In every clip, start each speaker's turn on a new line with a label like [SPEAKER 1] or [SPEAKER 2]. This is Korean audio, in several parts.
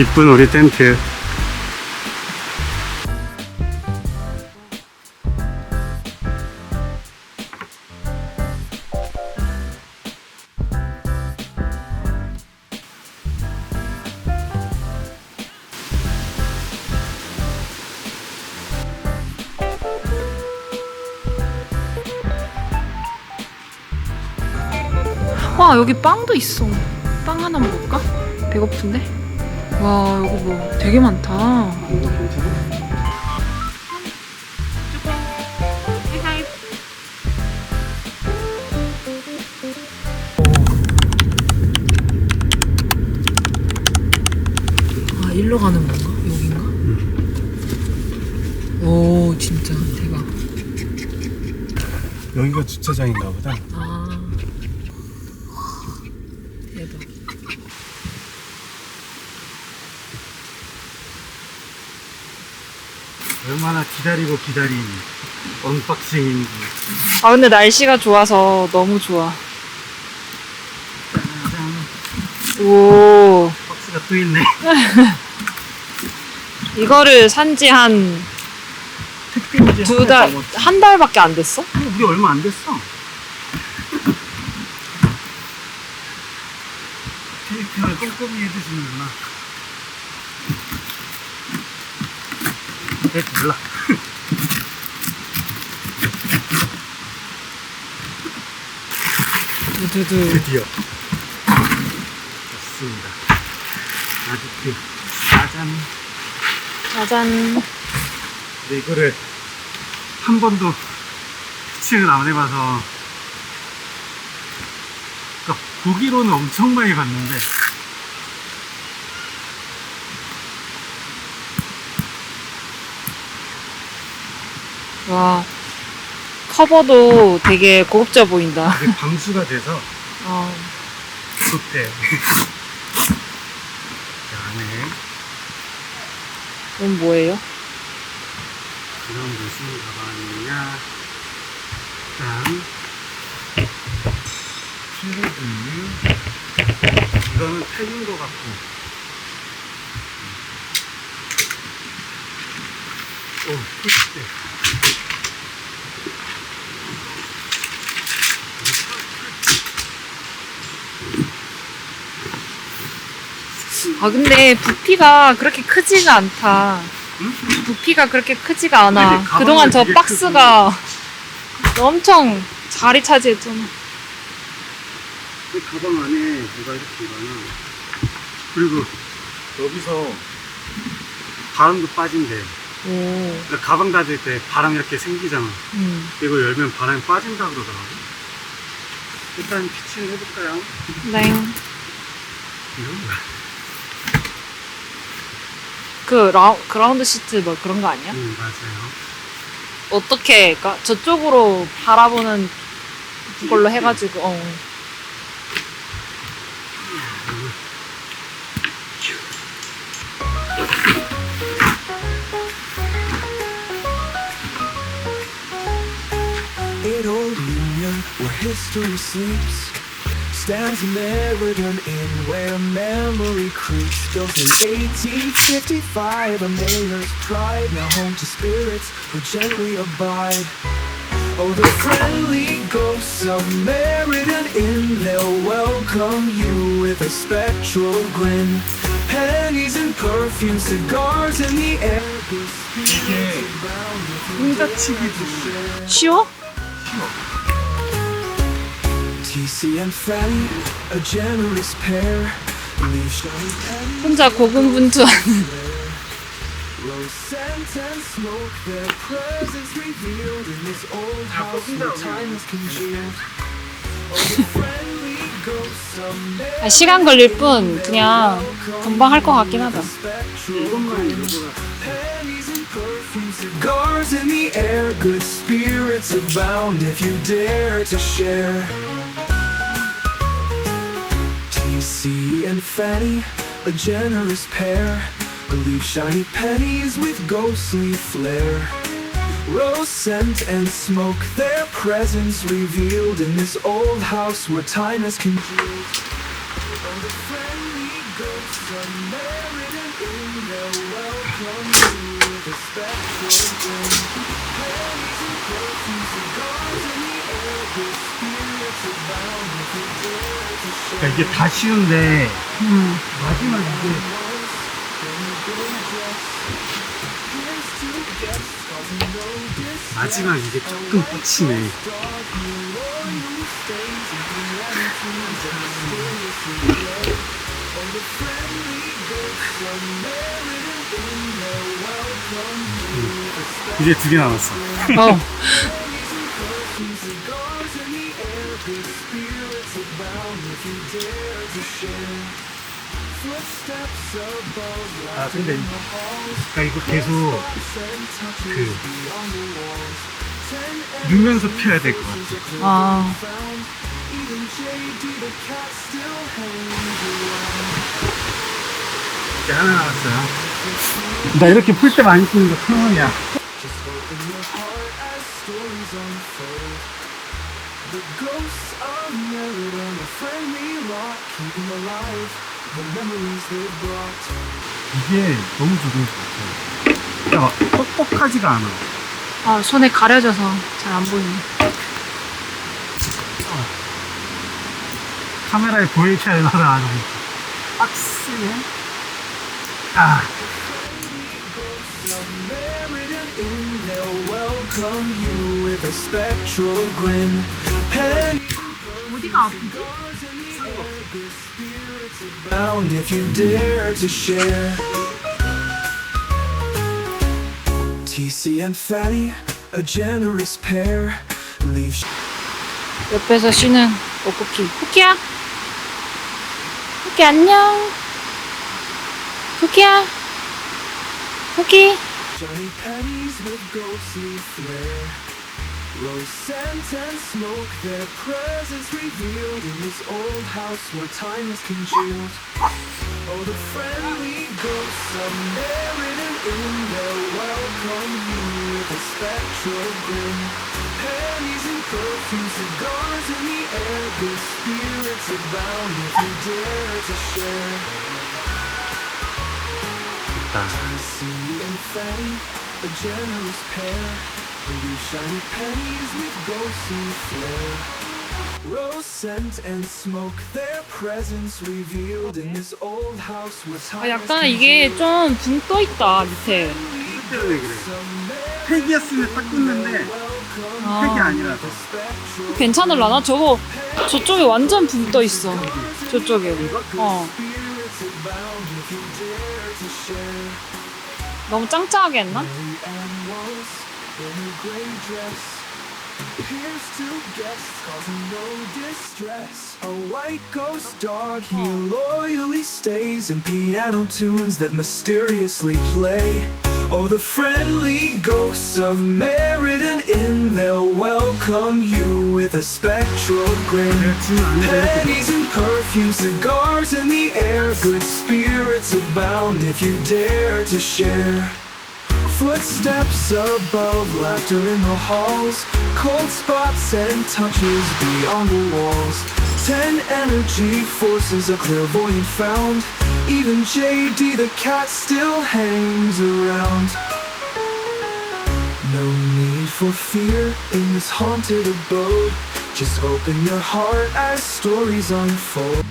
[SPEAKER 1] 이쁜 우리 텐트.
[SPEAKER 2] 와 여기 빵도 있어. 빵 하나 먹을까? 배고픈데? 와 여기 뭐 되게 많다. 아 일로 가는 건가? 여긴가? 오 진짜 대박.
[SPEAKER 1] 여기가 주차장인가 보다.
[SPEAKER 2] 아
[SPEAKER 1] 얼마나 기다리고 기다린 언박싱인지.
[SPEAKER 2] 아 근데 날씨가 좋아서 너무 좋아.
[SPEAKER 1] 짜잔.
[SPEAKER 2] 오
[SPEAKER 1] 박스가 또 있네.
[SPEAKER 2] 이거를 산 지 한 두 달, 한 달밖에 안 됐어?
[SPEAKER 1] 우리 얼마 안 됐어. 케이크를 꼼꼼히 해주시는구나. 네, 몰라.
[SPEAKER 2] 두두두.
[SPEAKER 1] 드디어. 됐습니다. 아직도 짜잔.
[SPEAKER 2] 짜잔.
[SPEAKER 1] 근데 이거를 한 번도 피칭을 안 해봐서 그러니까 보기로는 엄청 많이 봤는데
[SPEAKER 2] 와. 커버도 되게 고급져 보인다.
[SPEAKER 1] 이게 방수가 돼서
[SPEAKER 2] 어.
[SPEAKER 1] 좋대. 그 안에
[SPEAKER 2] 이건 뭐예요?
[SPEAKER 1] 이런 무슨 가방이냐 일단 필로드 이거는 팩인 것 같고 오 포스트
[SPEAKER 2] 아, 근데 부피가 그렇게 크지가 않다.
[SPEAKER 1] 응?
[SPEAKER 2] 부피가 그렇게 크지가 않아.
[SPEAKER 1] 근데
[SPEAKER 2] 그동안 저
[SPEAKER 1] 되게
[SPEAKER 2] 박스가 엄청 자리 차지했잖아.
[SPEAKER 1] 이 가방 안에 뭐가 이렇게 많아 그리고 여기서 바람도 빠진대
[SPEAKER 2] 오.
[SPEAKER 1] 그러니까 가방 닫을 때 바람 이렇게 생기잖아
[SPEAKER 2] 음.
[SPEAKER 1] 이거 열면 바람이 빠진다 그러더라고 일단 피칭 해볼까요?
[SPEAKER 2] 네. 그 라, 그라운드 시트 뭐 그런 거 아니야?
[SPEAKER 1] 음 맞아요
[SPEAKER 2] 어떻게, 그러니까 저쪽으로 바라보는 그걸로 해가지고, 어.
[SPEAKER 3] history sleeps Stands in Meriden Inn where memory creeps. Built in 1855, a mayor's pride Now home to spirits who gently abide. Oh, the friendly ghosts of Meriden Inn They'll welcome you with a spectral grin. Pennies and perfume, cigars in the air.
[SPEAKER 1] Yeah, that's a
[SPEAKER 2] good show.
[SPEAKER 3] TC and Fanny, a generous pair. Leave shiny pennies,
[SPEAKER 2] 혼자 고군분투하는.
[SPEAKER 3] rose scent and smoke. Their presence revealed in this old house where time is congealed. Oh, the friendly ghosts of
[SPEAKER 2] 아, 시간 걸릴 뿐, 그냥 금방 할 것 같긴 하다.
[SPEAKER 3] pennies and perfume, cigars in the air. Good spirits abound if you dare to share. TC and Fanny, a generous pair, leave shiny pennies with ghostly flair. Rose scent and smoke, their presence revealed in this old house where time has congealed. Oh, the friendly ghosts Samaritan in there welcome you with a spectral grin. Pennies and perfume, cigars in the air,
[SPEAKER 1] 그러니까 이게 다 쉬운데
[SPEAKER 2] 음.
[SPEAKER 1] 마지막 이게. 마지막 이게 조금 꽂히네.
[SPEAKER 3] Oh,
[SPEAKER 1] 이제 두 개 남았어.
[SPEAKER 2] 어.
[SPEAKER 1] 아 근데 그러니까 이거 계속 그 누면서 펴야 될 것 같아.
[SPEAKER 2] 아.
[SPEAKER 1] 이제 하나 남았어요. 나 이렇게 풀 때 많이 쓰는 거 처음이야.
[SPEAKER 3] The ghosts a friendly rock, alive
[SPEAKER 1] 이게 너무 좋은 것 같아. 야, 막 뻑뻑하지가 않아.
[SPEAKER 2] 아, 손에 가려져서 잘 안 보이네.
[SPEAKER 1] 카메라에 안 하니까. 빡세네. 아,
[SPEAKER 2] 어디가 아프지?
[SPEAKER 3] Abound if you dare to share. TC and Fatty, a generous pair, leave
[SPEAKER 2] 옆에서 쉬는 오쿠키. 쿠키야? 쿠키 안녕. 쿠키야? 쿠키?
[SPEAKER 3] shiny pennies with ghostly flair. Rose scent and smoke, their presence revealed in this old house where time is congealed. Oh, the friendly ghosts of Meriden in there welcome you with a spectral grin. Pennies and perfume, cigars in the air, good spirits abound if you dare to share. Ah.
[SPEAKER 1] 있다.
[SPEAKER 3] See and Fanny, a generous pair. Leave shiny pennies with ghostly flair. Rose scent and smoke, their presence revealed in this old house where time
[SPEAKER 2] 아, 약간 이게 좀 붕 떠 있다, 밑에.
[SPEAKER 1] 때문에 그래. 팩이었으면 딱 끊는데
[SPEAKER 2] 아.
[SPEAKER 1] 팩이 아니라서.
[SPEAKER 2] 괜찮을라나? 저거, 저쪽에 완전 붕 떠 있어. 저쪽에. 어. 너무 짱짱하게 했나?
[SPEAKER 3] Mary Ann was in her gray dress. Here's to guests causing no distress. A white ghost dog, he loyally stays in piano tunes that mysteriously play. Oh, the friendly ghosts of Meriden Inn, they'll welcome you with a spectral grin. Pennies and perfume, cigars in the air, good spirits abound if you dare to share. Footsteps above, laughter in the halls, cold spots and touches beyond the walls. Ten energy forces, a clairvoyant found. Even JD the cat still hangs around. No need for fear in this haunted abode. Just open your heart as stories unfold.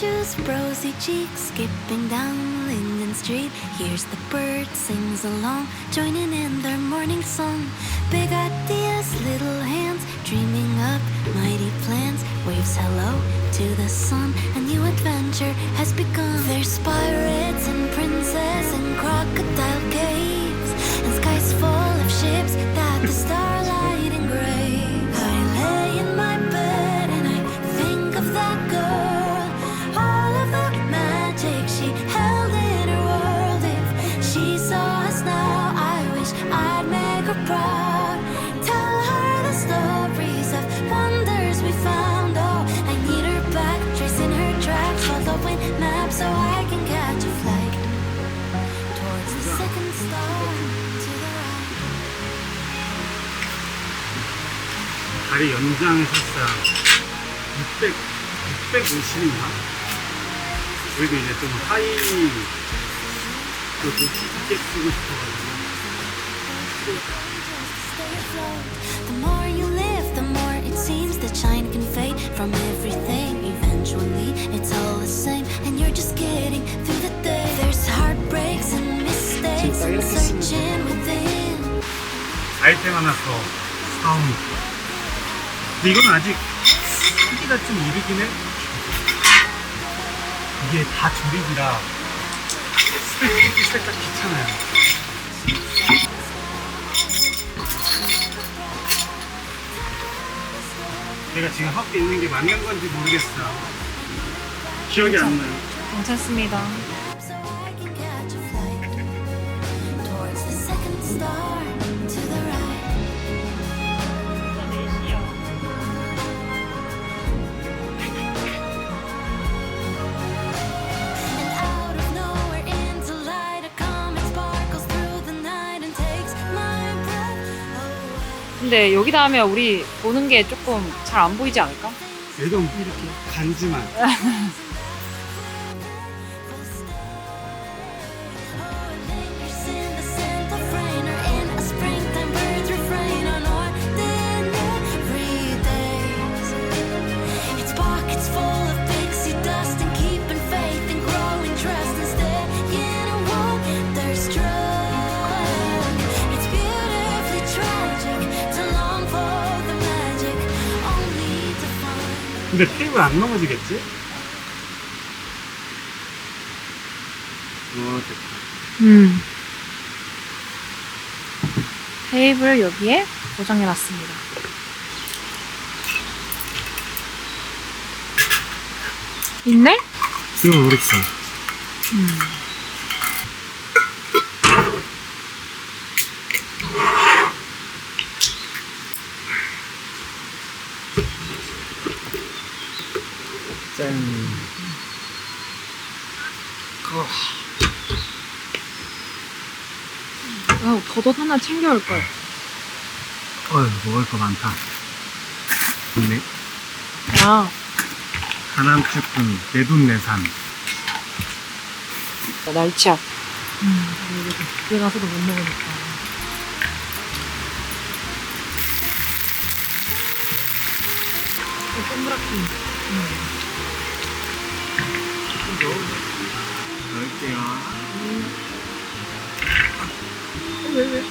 [SPEAKER 4] Shoes, rosy cheeks, skipping down Linden Street. Here's the bird sings along, joining in their morning song. Big ideas, little hands, dreaming up mighty plans. Waves hello to the sun, a new adventure has begun. There's pirates and princes and crocodile caves, and skies full of ships that the starlight 다리 연장의 설상 600, 650인가? 그래도 이제 좀 하이 또 높게 쓰고 싶어가지고 아이템 하나 더 사온 근데 이건 아직 크기가 좀 이르긴 해. 이게 다 조립이라. 살짝 귀찮아요 내가 지금 하고 있는 게 맞는 건지 모르겠어. 기억이 안 나요.
[SPEAKER 2] 괜찮습니다. 근데 여기다 하면 우리 보는 게 조금 잘 안 보이지 않을까?
[SPEAKER 4] 이건 이렇게 간지만 근데 테이블 안 넘어지겠지? 어 됐다
[SPEAKER 2] 음. 테이블 여기에 고정해 놨습니다. 있네?
[SPEAKER 4] 이거 모르겠어 짠
[SPEAKER 2] 아, 겉옷 하나 챙겨올 걸.
[SPEAKER 4] 어휴 먹을 거 많다 좋네
[SPEAKER 2] 아,
[SPEAKER 4] 하남축군 내돈내산
[SPEAKER 2] 날치알. 음, 여기 집에 가서도 못 먹으니까. 어, 동그랗게.
[SPEAKER 4] 넣을게요.
[SPEAKER 2] 어, 왜, 왜?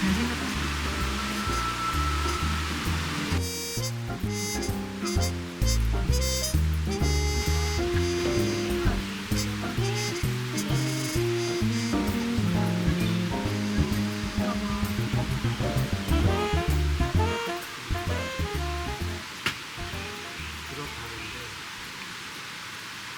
[SPEAKER 4] 잘생겼다.